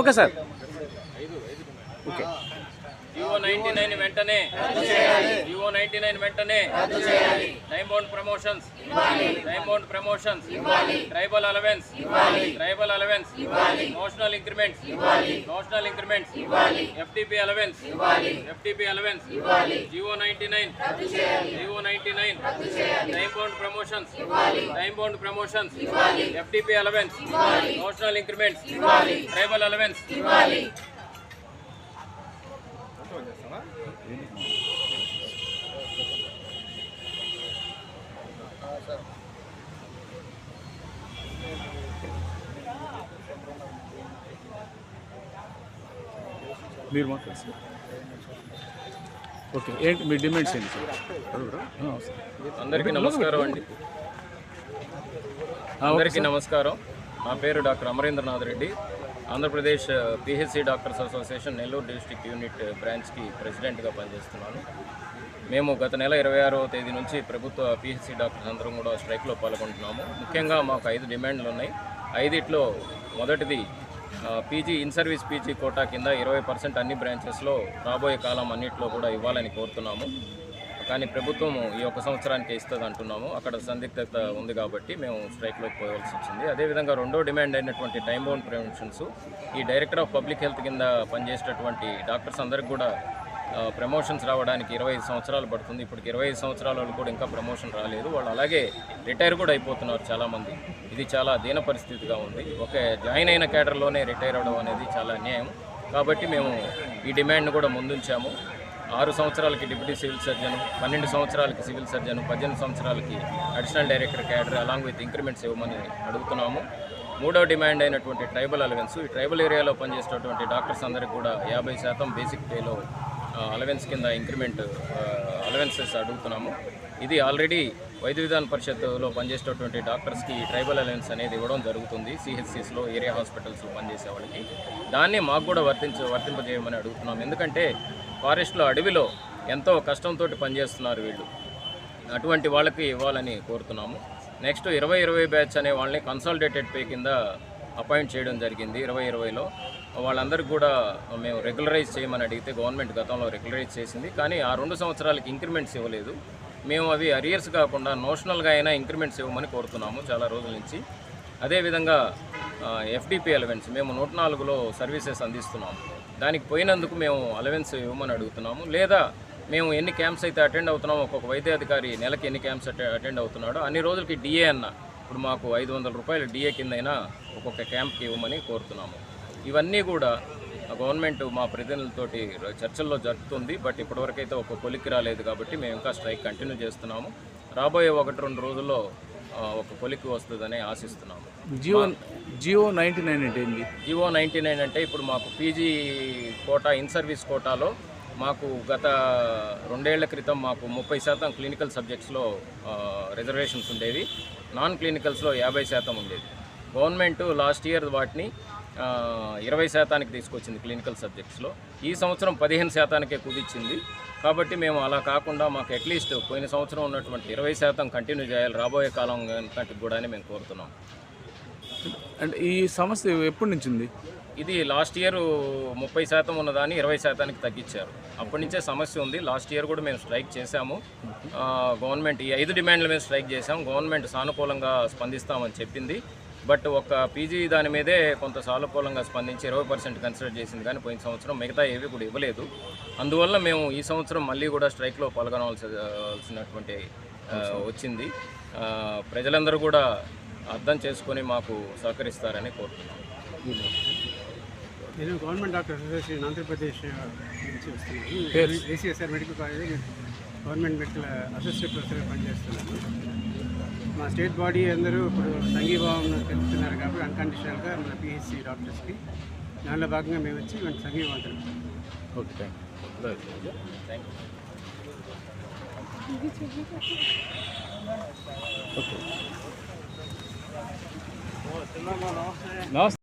Okay sir. Okay. GO ninety nine వెంటనే GO ninety nine వెంటనే time bound promotions time bound promotions tribal allowance tribal allowance notional increments notional increments FTP allowance FTP allowance GO ninety nine GO ninety nine time bound promotions time bound promotions FTP allowance notional increments tribal allowance మీరు మాట్లాడు sir. Okay ఏంటి మీ demands ఏంటి sir. అందరికీ నమస్కారం అండి. అందరికీ నమస్కారం. నా పేరు doctor Amarendranath Reddy. Andhra Pradesh PHC doctors association Nellore district unit బ్రాంచ్కి ప్రెసిడెంట్గా పనిచేస్తున్నాను. మేము గత నెల ఇరవై ఆరవ తేదీ నుంచి ప్రభుత్వ పిహెచ్సి డాక్టర్స్ అందరం కూడా స్ట్రైక్లో పాల్గొంటున్నాము. ముఖ్యంగా మాకు ఐదు డిమాండ్లు ఉన్నాయి. ఐదిట్లో మొదటిది PG in service PG quota కింద ఇరవై పర్సెంట్ అన్ని బ్రాంచెస్లో రాబోయే కాలం అన్నింటిలో కూడా ఇవ్వాలని కోరుతున్నాము. కానీ ప్రభుత్వం ఈ ఒక సంవత్సరానికి ఇస్తుంది అంటున్నాము. అక్కడ సందిగ్ధత ఉంది కాబట్టి మేము స్ట్రైక్లోకి పోవాల్సి వచ్చింది. అదేవిధంగా రెండో డిమాండ్ అయినటువంటి టైం బౌండ్ ప్రివెన్షన్స్ ఈ డైరెక్టర్ ఆఫ్ పబ్లిక్ హెల్త్ కింద పనిచేసేటటువంటి డాక్టర్స్ అందరికి కూడా ప్రమోషన్స్ రావడానికి ఇరవై ఐదు సంవత్సరాలు పడుతుంది. ఇప్పటికి ఇరవై సంవత్సరాల వాళ్ళు కూడా ఇంకా ప్రమోషన్ రాలేదు. వాళ్ళు అలాగే రిటైర్ కూడా అయిపోతున్నారు చాలామంది. ఇది చాలా దీన పరిస్థితిగా ఉంది. ఒక జాయిన్ అయిన కేటర్లోనే రిటైర్ అవ్వడం అనేది చాలా అన్యాయం. కాబట్టి మేము ఈ డిమాండ్ను కూడా ముందుంచాము. ఆరు సంవత్సరాలకి డిప్యూటీ సివిల్ సర్జన్ పన్నెండు సంవత్సరాలకి సివిల్ సర్జన్ పద్దెనిమిది సంవత్సరాలకి additional director cadre along with increments ఇవ్వమని అడుగుతున్నాము. మూడో డిమాండ్ అయినటువంటి ట్రైబల్ అలవెన్స్. ఈ ట్రైబల్ ఏరియాలో పనిచేసేటటువంటి డాక్టర్స్ అందరికీ కూడా యాభై శాతం బేసిక్ పేలో అలవెన్స్ కింద ఇంక్రిమెంట్ అలవెన్సెస్ అడుగుతున్నాము. ఇది ఆల్రెడీ వైద్య విధాన పరిషత్తులో పనిచేసేటటువంటి డాక్టర్స్కి ట్రైబల్ అలవెన్స్ అనేది ఇవ్వడం జరుగుతుంది. సిహెచ్సిస్లో ఏరియా హాస్పిటల్స్లో పనిచేసే వాళ్ళకి. దాన్ని మాకు కూడా వర్తించ వర్తింపజేయమని అడుగుతున్నాం. ఎందుకంటే ఫారెస్ట్లో అడవిలో ఎంతో కష్టంతో పనిచేస్తున్నారు వీళ్ళు. అటువంటి వాళ్ళకి ఇవ్వాలని కోరుతున్నాము. నెక్స్ట్ ఇరవై ఇరవై బ్యాచ్ అనే వాళ్ళని కన్సాలిడేటెడ్ పే కింద అపాయింట్ చేయడం జరిగింది ఇరవై ఇరవైలో. వాళ్ళందరికీ కూడా మేము రెగ్యులరైజ్ చేయమని అడిగితే గవర్నమెంట్ గతంలో రెగ్యులరైజ్ చేసింది. కానీ ఆ రెండు సంవత్సరాలకి ఇంక్రిమెంట్స్ ఇవ్వలేదు. మేము అవి అరియర్స్ కాకుండా నోషనల్గా అయినా ఇంక్రిమెంట్స్ ఇవ్వమని కోరుతున్నాము చాలా రోజుల నుంచి. అదేవిధంగా ఎఫ్డిపి అలవెన్స్ మేము నూట నాలుగులో సర్వీసెస్ అందిస్తున్నాము. దానికి పోయినందుకు మేము అలవెన్స్ ఇవ్వమని అడుగుతున్నాము. లేదా మేము ఎన్ని క్యాంప్స్ అయితే అటెండ్ అవుతున్నామో ఒక్కొక్క వైద్యాధికారి నెలకి ఎన్ని క్యాంప్స్ అటె అటెండ్ అవుతున్నాడో అన్ని రోజులకి డిఏ అన్న ఇప్పుడు మాకు ఐదు వందల రూపాయలు డిఏ కిందైనా ఒక్కొక్క క్యాంప్కి ఇవ్వమని కోరుతున్నాము. ఇవన్నీ కూడా గవర్నమెంట్ మా ప్రతినిధులతోటి చర్చల్లో జరుపుతుంది బట్ ఇప్పటివరకు అయితే ఒక కొలిక్కి రాలేదు కాబట్టి మేము ఇంకా స్ట్రైక్ కంటిన్యూ చేస్తున్నాము. రాబోయే ఒకటి రెండు రోజుల్లో ఒక కొలిక్కి వస్తుందని ఆశిస్తున్నాము. జియో జియో నైంటీ నైన్ అంటే జివో నైంటీ నైన్ అంటే ఇప్పుడు మాకు పీజీ కోటా ఇన్ సర్వీస్ కోటాలో మాకు గత రెండేళ్ళ క్రితం మాకు ముప్పై శాతం క్లినికల్ సబ్జెక్ట్స్లో రిజర్వేషన్స్ ఉండేవి. నాన్ క్లినికల్స్లో యాభై శాతం ఉండేది. గవర్నమెంట్ లాస్ట్ ఇయర్ వాటిని ఇరవై శాతానికి తీసుకొచ్చింది క్లినికల్ సబ్జెక్ట్స్లో. ఈ సంవత్సరం పదిహేను శాతానికే కుదిచ్చింది కాబట్టి మేము అలా కాకుండా మాకు అట్లీస్ట్ పోయిన సంవత్సరం ఉన్నటువంటి ఇరవై శాతం కంటిన్యూ చేయాలి. రాబోయే కాలం కంటే కూడా అని మేము కోరుతున్నాం. అంటే ఈ సమస్య ఎప్పటి నుంచి ఉంది? ఇది లాస్ట్ ఇయర్ ముప్పై శాతం ఉన్నదాన్ని ఇరవై శాతానికి తగ్గించారు. అప్పటి నుంచే సమస్య ఉంది. లాస్ట్ ఇయర్ కూడా మేము స్ట్రైక్ చేశాము. గవర్నమెంట్ ఈ ఐదు డిమాండ్ల మీద స్ట్రైక్ చేశాము గవర్నమెంట్ సానుకూలంగా స్పందిస్తామని చెప్పింది. బట్ ఒక పీజీ దాని మీదే కొంత సానుకూలంగా స్పందించి ఇరవై పర్సెంట్ కన్సిడర్ చేసింది. కానీ పోయిన సంవత్సరం మిగతా ఏవి కూడా ఇవ్వలేదు. అందువల్ల మేము ఈ సంవత్సరం మళ్ళీ కూడా స్ట్రైక్లో పాల్గొనవలసినటువంటి వచ్చింది. ప్రజలందరూ కూడా అర్థం చేసుకొని మాకు సహకరిస్తారని కోరుతున్నాం నేను గవర్నమెంట్ డాక్టర్ అసోసియేషన్ ఆంధ్రప్రదేశ్ నుంచి వస్తున్నాను? ACSR medical college government medical assistant ప్రొఫెసర్గా పనిచేస్తున్నాను. మా స్టేట్ బాడీ అందరూ ఇప్పుడు సంఘీభావం తెలుపుతున్నారు కాబట్టి అన్కండిషనల్గా మన పిహెచ్సి డాక్టర్స్కి. దానిలో భాగంగా మేము వచ్చి మన సంఘీభావం తెలుపుతున్నాం ఓకే థ్యాంక్ యూ ఓకే. నమస్తే.